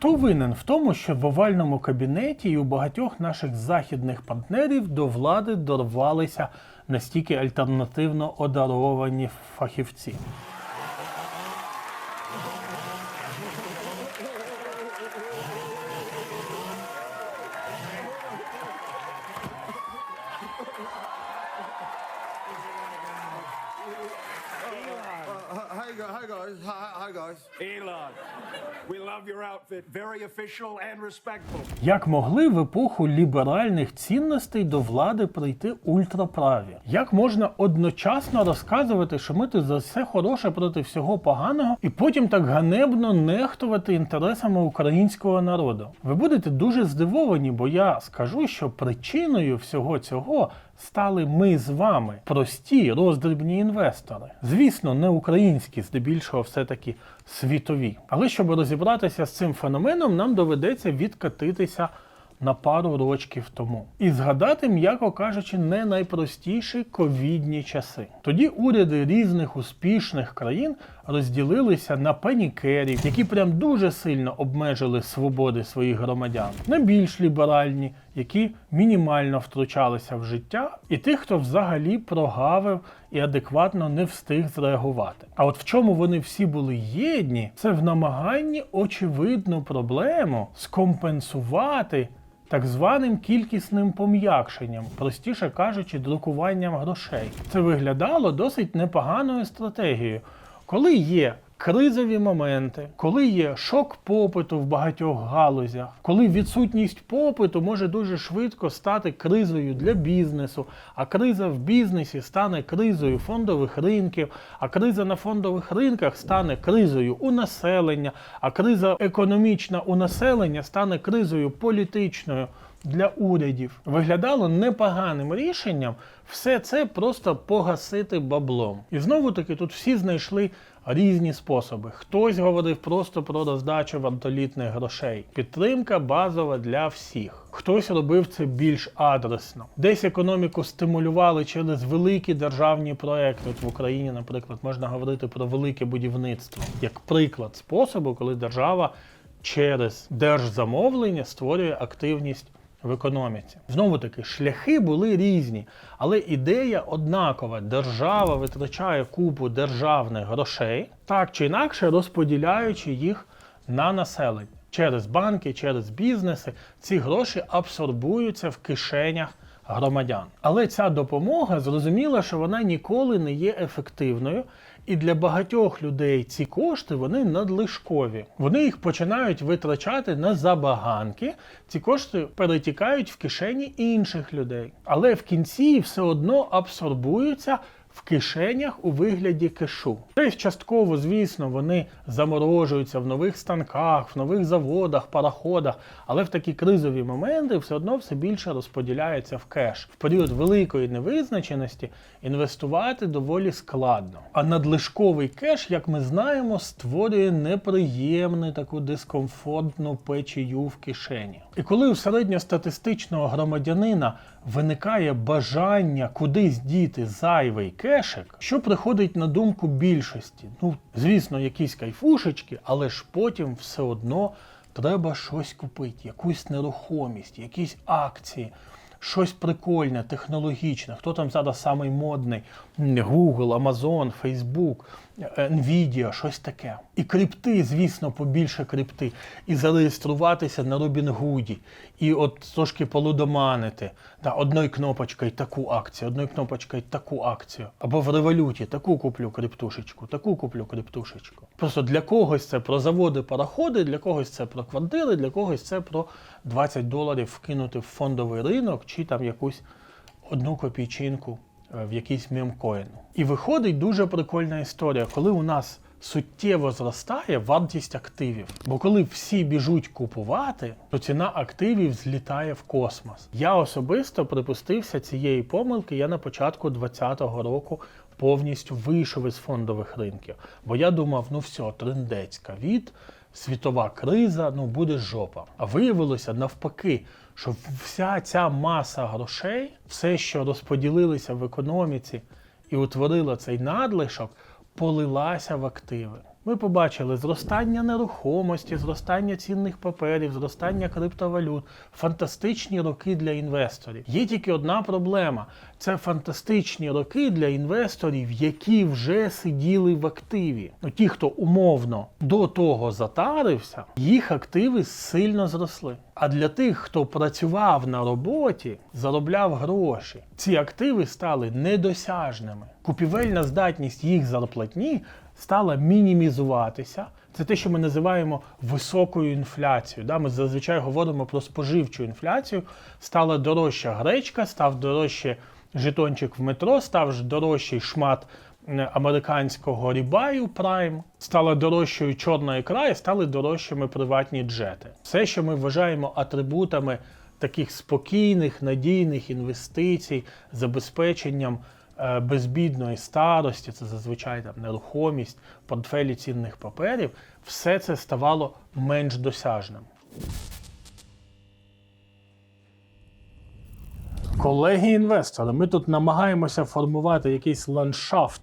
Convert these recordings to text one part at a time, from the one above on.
Хто винен в тому, що в овальному кабінеті і у багатьох наших західних партнерів до влади дорвалися настільки альтернативно одаровані фахівці? Як могли в епоху ліберальних цінностей до влади прийти ультраправі? Як можна одночасно розказувати, що ми за все хороше проти всього поганого, і потім так ганебно нехтувати інтересами українського народу? Ви будете дуже здивовані, бо я скажу, що причиною всього цього. Стали ми з вами, прості роздрібні інвестори. Звісно, не українські, здебільшого, все-таки світові. Але щоб розібратися з цим феноменом, нам доведеться відкатитися на пару рочків тому. І згадати, м'яко кажучи, не найпростіші ковідні часи. Тоді уряди різних успішних країн розділилися на панікерів, які прям дуже сильно обмежили свободи своїх громадян, на більш ліберальні, які мінімально втручалися в життя, і тих, хто взагалі прогавив і адекватно не встиг зреагувати. А от в чому вони всі були єдні, це в намаганні очевидну проблему скомпенсувати так званим кількісним пом'якшенням, простіше кажучи, друкуванням грошей. Це виглядало досить непоганою стратегією. Коли є кризові моменти, коли є шок попиту в багатьох галузях, коли відсутність попиту може дуже швидко стати кризою для бізнесу, а криза в бізнесі стане кризою фондових ринків, а криза на фондових ринках стане кризою у населення, а криза економічна у населення стане кризою політичною. Для урядів виглядало непоганим рішенням все це просто погасити баблом. І знову таки тут всі знайшли різні способи. Хтось говорив просто про роздачу вантолітних грошей. Підтримка базова для всіх. Хтось робив це більш адресно. Десь економіку стимулювали через великі державні проекти. От в Україні, наприклад, можна говорити про велике будівництво як приклад способу, коли держава через держзамовлення створює активність в економіці. Знову таки, шляхи були різні, але ідея однакова. Держава витрачає купу державних грошей, так чи інакше розподіляючи їх на населення. Через банки, через бізнеси ці гроші абсорбуються в кишенях громадян. Але ця допомога зрозуміла, що вона ніколи не є ефективною. І для багатьох людей ці кошти вони надлишкові. Вони їх починають витрачати на забаганки. Ці кошти перетікають в кишені інших людей. Але в кінці все одно абсорбуються в кишенях у вигляді кешу. Тобто частково, звісно, вони заморожуються в нових станках, в нових заводах, параходах, але в такі кризові моменти все одно все більше розподіляється в кеш. В період великої невизначеності інвестувати доволі складно. А надлишковий кеш, як ми знаємо, створює неприємну таку дискомфортну печію в кишені. І коли у середньостатистичного громадянина виникає бажання кудись діти зайвий кешик, що приходить на думку більшості? Ну, звісно, якісь кайфушечки, але ж потім все одно треба щось купити, якусь нерухомість, якісь акції. Щось прикольне, технологічне, хто там зараз самий модний? Google, Amazon, Facebook, Nvidia, щось таке. І крипти, звісно, побільше крипти. І зареєструватися на Робінгуді. І от трошки полудоманити. Да, одною кнопочкою таку акцію, одною кнопочкою таку акцію. Або в революті таку куплю криптушечку, таку куплю криптушечку. Просто для когось це про заводи, пароходи, для когось це про квартири, для когось це про 20 доларів вкинути в фондовий ринок чи там якусь одну копійчинку е, в якийсь мемкоін. І виходить дуже прикольна історія, коли у нас суттєво зростає вартість активів. Бо коли всі біжуть купувати, то ціна активів злітає в космос. Я особисто припустився цієї помилки. Я на початку 2020 року повністю вийшов із фондових ринків. Бо я думав, ну все, трендець, ковід, світова криза, ну буде жопа. А виявилося навпаки, що вся ця маса грошей, все, що розподілилися в економіці і утворила цей надлишок, полилася в активи. Ми побачили зростання нерухомості, зростання цінних паперів, зростання криптовалют, фантастичні роки для інвесторів. Є тільки одна проблема: це фантастичні роки для інвесторів, які вже сиділи в активі. Ну, ті, хто умовно до того затарився, їх активи сильно зросли. А для тих, хто працював на роботі, заробляв гроші, ці активи стали недосяжними. Купівельна здатність їх зарплатні стала мінімізуватися. Це те, що ми називаємо високою інфляцією. Да? Ми зазвичай говоримо про споживчу інфляцію. Стала дорожча гречка, став дорожче жетончик в метро, став дорожчий шмат американського рібаю Prime, стала дорожчою чорна ікра і стали дорожчими приватні джети. Все, що ми вважаємо атрибутами таких спокійних, надійних інвестицій, забезпеченням безбідної старості, це зазвичай там нерухомість, портфелі цінних паперів, все це ставало менш досяжним. Колеги-інвестори, ми тут намагаємося формувати якийсь ландшафт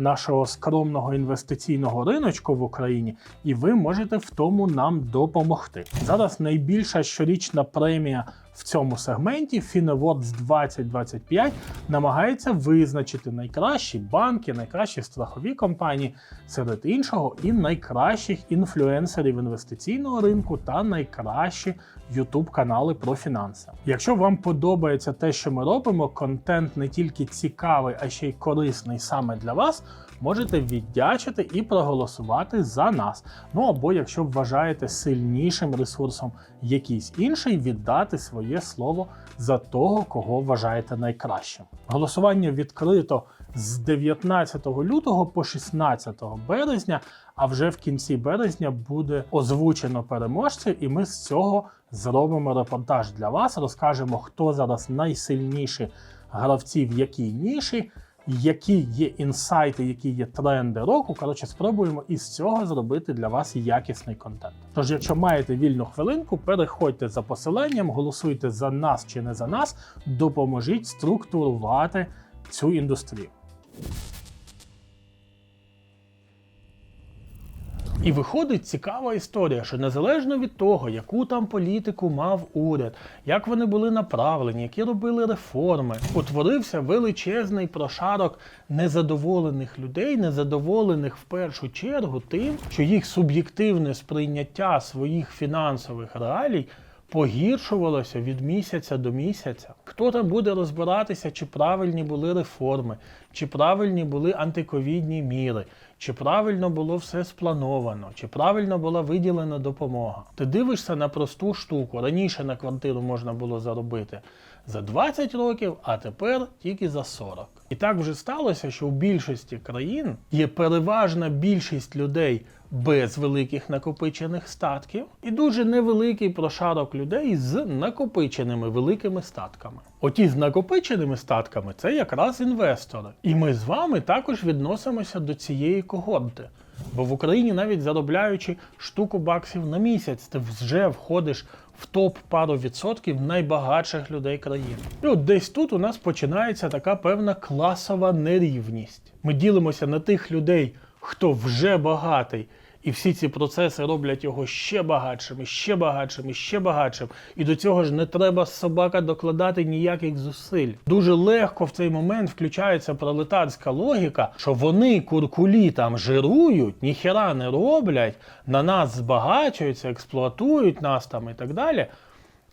нашого скромного інвестиційного риночку в Україні, і ви можете в тому нам допомогти. Зараз найбільша щорічна премія в цьому сегменті FinAwards 2025 намагається визначити найкращі банки, найкращі страхові компанії, серед іншого, і найкращих інфлюенсерів інвестиційного ринку та найкращі youtube канали про фінанси. Якщо вам подобається те, що ми робимо, контент не тільки цікавий, а ще й корисний саме для вас. Можете віддячити і проголосувати за нас. Ну або якщо вважаєте сильнішим ресурсом якийсь інший, віддати своє слово за того, кого вважаєте найкращим. Голосування відкрито з 19 лютого по 16 березня, а вже в кінці березня буде озвучено переможців, і ми з цього зробимо репортаж для вас. Розкажемо, хто зараз найсильніші гравці в якій ніші які є інсайти, які є тренди року. Коротше, спробуємо із цього зробити для вас якісний контент. Тож, якщо маєте вільну хвилинку, переходьте за посиланням, голосуйте за нас чи не за нас, допоможіть структурувати цю індустрію. І виходить цікава історія, що незалежно від того, яку там політику мав уряд, як вони були направлені, які робили реформи, утворився величезний прошарок незадоволених людей, незадоволених в першу чергу тим, що їх суб'єктивне сприйняття своїх фінансових реалій. Погіршувалося від місяця до місяця. Хто там буде розбиратися, чи правильні були реформи, чи правильні були антиковідні міри, чи правильно було все сплановано, чи правильно була виділена допомога. Ти дивишся на просту штуку. Раніше на квартиру можна було заробити за 20 років, а тепер тільки за 40. І так вже сталося, що у більшості країн є переважна більшість людей без великих накопичених статків і дуже невеликий прошарок людей з накопиченими великими статками. Оті з накопиченими статками це якраз інвестори. І ми з вами також відносимося до цієї когорти. Бо в Україні, навіть заробляючи штуку баксів на місяць, ти вже входиш в топ пару відсотків найбагатших людей країни. І от десь тут у нас починається така певна класова нерівність. Ми ділимося на тих людей, хто вже багатий. І всі ці процеси роблять його ще багатшим, ще багатшим, ще багатшим. І до цього ж не треба собака докладати ніяких зусиль. Дуже легко в цей момент включається пролетарська логіка, що вони куркулі там жирують, ніхера не роблять, на нас збагачуються, експлуатують нас там і так далі.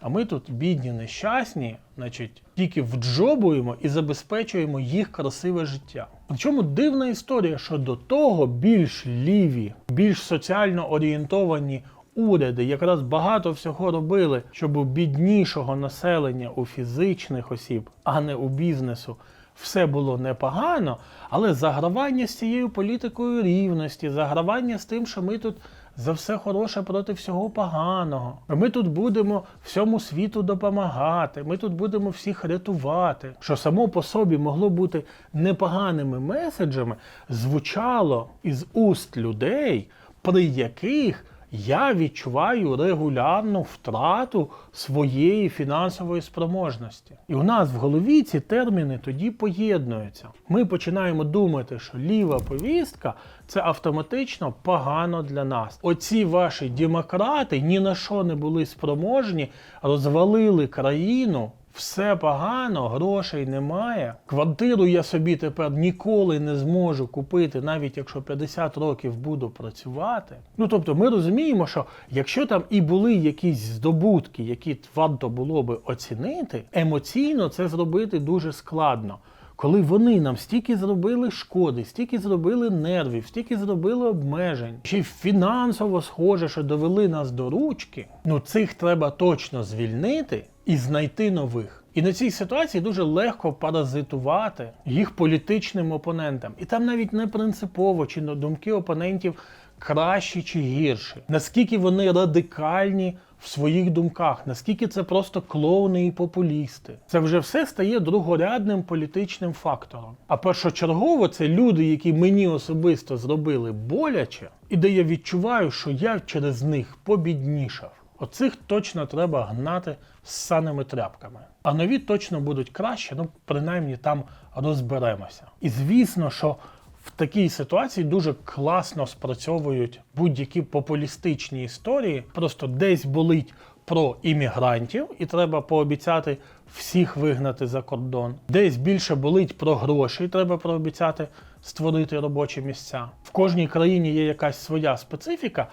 А ми тут бідні, нещасні, значить, тільки вджобуємо і забезпечуємо їх красиве життя. Причому дивна історія, що до того більш ліві, більш соціально орієнтовані уряди якраз багато всього робили, щоб у біднішого населення, у фізичних осіб, а не у бізнесу. Все було непогано, але загравання з цією політикою рівності, загравання з тим, що ми тут за все хороше проти всього поганого. Ми тут будемо всьому світу допомагати, ми тут будемо всіх рятувати. Що само по собі могло бути непоганими меседжами, звучало із уст людей, при яких я відчуваю регулярну втрату своєї фінансової спроможності. І у нас в голові ці терміни тоді поєднуються. Ми починаємо думати, що ліва повістка це автоматично погано для нас. Оці ваші демократи ні на що не були спроможні, розвалили країну. Все погано, грошей немає. Квартиру я собі тепер ніколи не зможу купити, навіть якщо 50 років буду працювати. Ну тобто, ми розуміємо, що якщо там і були якісь здобутки, які варто було би оцінити, емоційно це зробити дуже складно. Коли вони нам стільки зробили шкоди, стільки зробили нервів, стільки зробили обмежень, ще фінансово схоже, що довели нас до ручки, ну цих треба точно звільнити і знайти нових. І на цій ситуації дуже легко паразитувати їх політичним опонентам. І там навіть не принципово, чи на думки опонентів кращі чи гірші, наскільки вони радикальні в своїх думках, наскільки це просто клоуни і популісти. Це вже все стає другорядним політичним фактором. А першочергово це люди, які мені особисто зробили боляче, і де я відчуваю, що я через них побіднішав. Оцих точно треба гнати з саними тряпками. А нові точно будуть краще, ну принаймні там розберемося. І звісно, що в такій ситуації дуже класно спрацьовують будь-які популістичні історії. Просто десь болить про іммігрантів, і треба пообіцяти всіх вигнати за кордон. Десь більше болить про гроші, і треба пообіцяти створити робочі місця. В кожній країні є якась своя специфіка.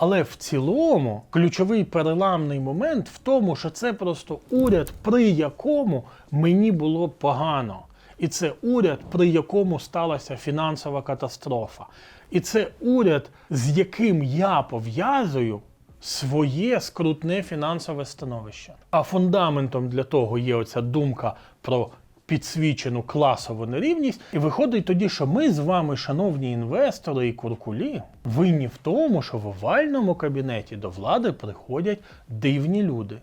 Але в цілому ключовий переламний момент в тому, що це просто уряд, при якому мені було погано. І це уряд, при якому сталася фінансова катастрофа. І це уряд, з яким я пов'язую своє скрутне фінансове становище. А фундаментом для того є оця думка про підсвічену класову нерівність. І виходить тоді, що ми з вами, шановні інвестори і куркулі, винні в тому, що в овальному кабінеті до влади приходять дивні люди.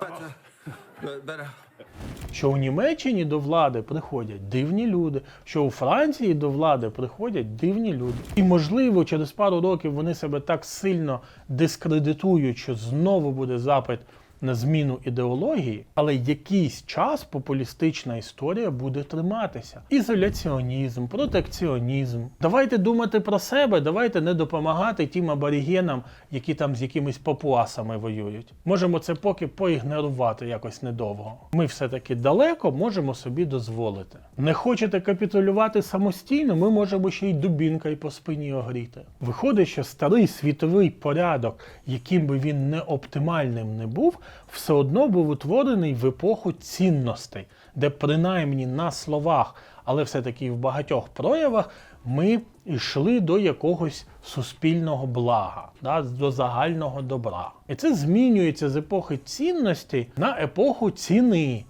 Better. Be- Better. Що у Німеччині до влади приходять дивні люди, що у Франції до влади приходять дивні люди. І можливо, через пару років вони себе так сильно дискредитують, що знову буде запит на зміну ідеології, але якийсь час популістична історія буде триматися. Ізоляціонізм, протекціонізм. Давайте думати про себе, давайте не допомагати тим аборігенам, які там з якимись папуасами воюють. Можемо це поки поігнорувати якось недовго. Ми все-таки далеко можемо собі дозволити. Не хочете капітулювати самостійно, ми можемо ще й дубінкою по спині огріти. Виходить, що старий світовий порядок, яким би він не оптимальним не був, все одно був утворений в епоху цінностей, де принаймні на словах, але все-таки в багатьох проявах ми йшли до якогось суспільного блага, да, до загального добра. І це змінюється з епохи цінностей на епоху ціни,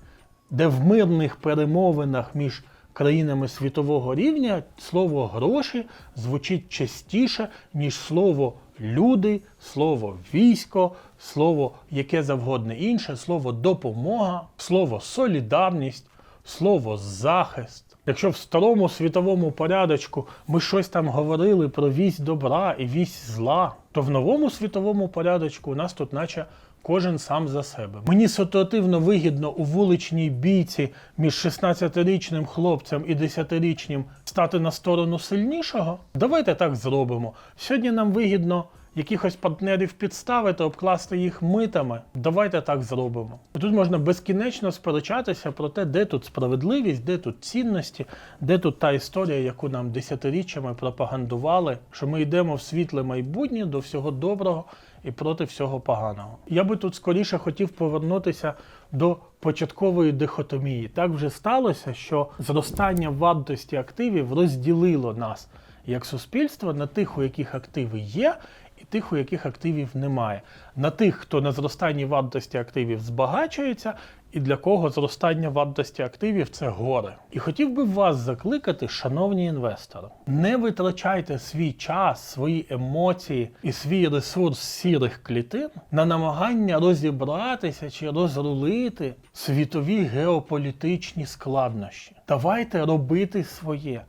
де в мирних перемовинах між країнами світового рівня слово гроші звучить частіше, ніж слово люди, слово військо, слово яке завгодне інше, слово допомога, слово солідарність, слово захист. Якщо в старому світовому порядочку ми щось там говорили про вісь добра і вісь зла, то в новому світовому порядочку у нас тут наче кожен сам за себе. Мені ситуативно вигідно у вуличній бійці між 16-річним хлопцем і 10-річним стати на сторону сильнішого. Давайте так зробимо. Сьогодні нам вигідно якихось партнерів підставити, обкласти їх митами. Давайте так зробимо. Тут можна безкінечно сперечатися про те, де тут справедливість, де тут цінності, де тут та історія, яку нам десятиріччями пропагандували, що ми йдемо в світле майбутнє до всього доброго і проти всього поганого. Я би тут скоріше хотів повернутися до початкової дихотомії. Так вже сталося, що зростання вартості активів розділило нас як суспільство на тих, у яких активи є, тих, у яких активів немає. На тих, хто на зростанні вартості активів збагачується, і для кого зростання вартості активів це горе. І хотів би вас закликати, шановні інвестори, не витрачайте свій час, свої емоції і свій ресурс сірих клітин на намагання розібратися чи розрулити світові геополітичні складнощі. Давайте робити своє.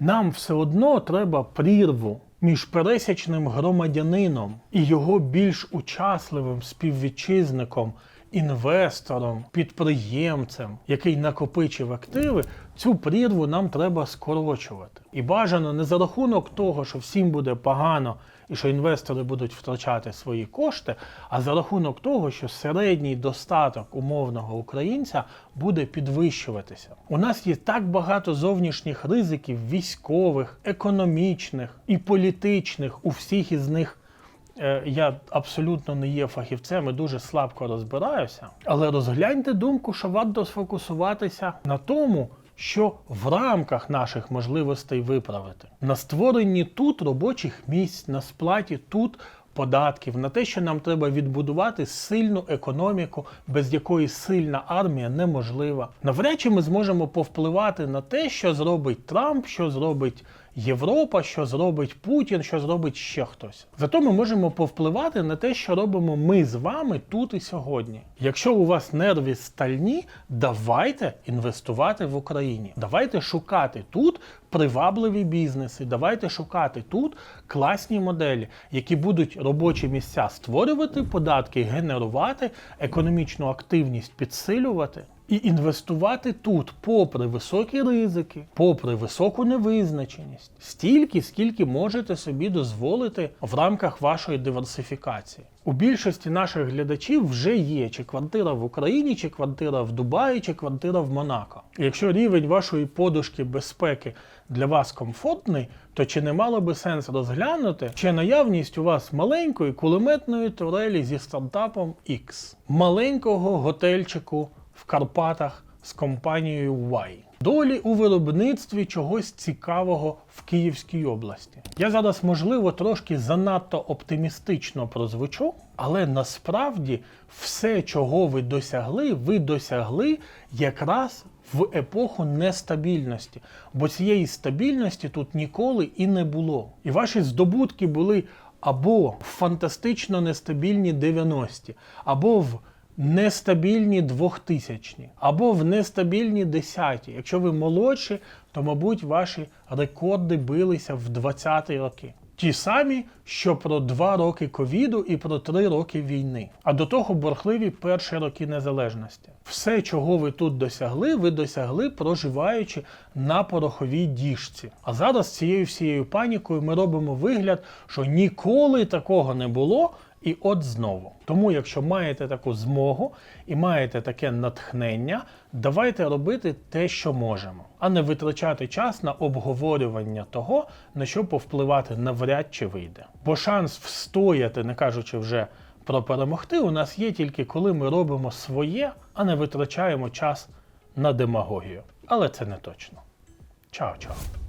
Нам все одно треба прірву між пересічним громадянином і його більш учасливим співвітчизником, інвестором, підприємцем, який накопичив активи, цю прірву нам треба скорочувати. І бажано не за рахунок того, що всім буде погано і що інвестори будуть втрачати свої кошти, а за рахунок того, що середній достаток умовного українця буде підвищуватися. У нас є так багато зовнішніх ризиків, військових, економічних і політичних. У всіх із них Е, я абсолютно не є фахівцем і дуже слабко розбираюся. Але розгляньте думку, що варто сфокусуватися на тому, що в рамках наших можливостей виправити. На створенні тут робочих місць, на сплаті тут податків, на те, що нам треба відбудувати сильну економіку, без якої сильна армія неможлива. Навряд чи ми зможемо повпливати на те, що зробить Трамп, що зробить Європа, що зробить Путін, що зробить ще хтось. Зато ми можемо повпливати на те, що робимо ми з вами тут і сьогодні. Якщо у вас нерви стальні, давайте інвестувати в Україні. Давайте шукати тут привабливі бізнеси. Давайте шукати тут класні моделі, які будуть робочі місця створювати, податки генерувати, економічну активність підсилювати. І інвестувати тут, попри високі ризики, попри високу невизначеність, стільки, скільки можете собі дозволити в рамках вашої диверсифікації. У більшості наших глядачів вже є чи квартира в Україні, чи квартира в Дубаї, чи квартира в Монако. Якщо рівень вашої подушки безпеки для вас комфортний, то чи не мало би сенс розглянути, чи наявність у вас маленької кулеметної турелі зі стартапом X, маленького готельчику в Карпатах з компанією Y. Долі у виробництві чогось цікавого в Київській області. Я зараз, можливо, трошки занадто оптимістично прозвучу, але насправді все, чого ви досягли, ви досягли якраз в епоху нестабільності, бо цієї стабільності тут ніколи і не було. І ваші здобутки були або в фантастично нестабільні 90-ті, або в нестабільні 2000-ні, або в нестабільні 10-ті. Якщо ви молодші, то, мабуть, ваші рекорди билися в 20-ті роки. Ті самі, що про 2 роки ковіду і про 3 роки війни, а до того борхливі перші роки незалежності. Все, чого ви тут досягли, ви досягли, проживаючи на пороховій діжці. А зараз цією всією панікою ми робимо вигляд, що ніколи такого не було. І от знову. Тому, якщо маєте таку змогу і маєте таке натхнення, давайте робити те, що можемо, а не витрачати час на обговорювання того, на що повпливати навряд чи вийде. Бо шанс встояти, не кажучи вже про перемогти, у нас є тільки коли ми робимо своє, а не витрачаємо час на демагогію. Але це не точно. Чао-чао.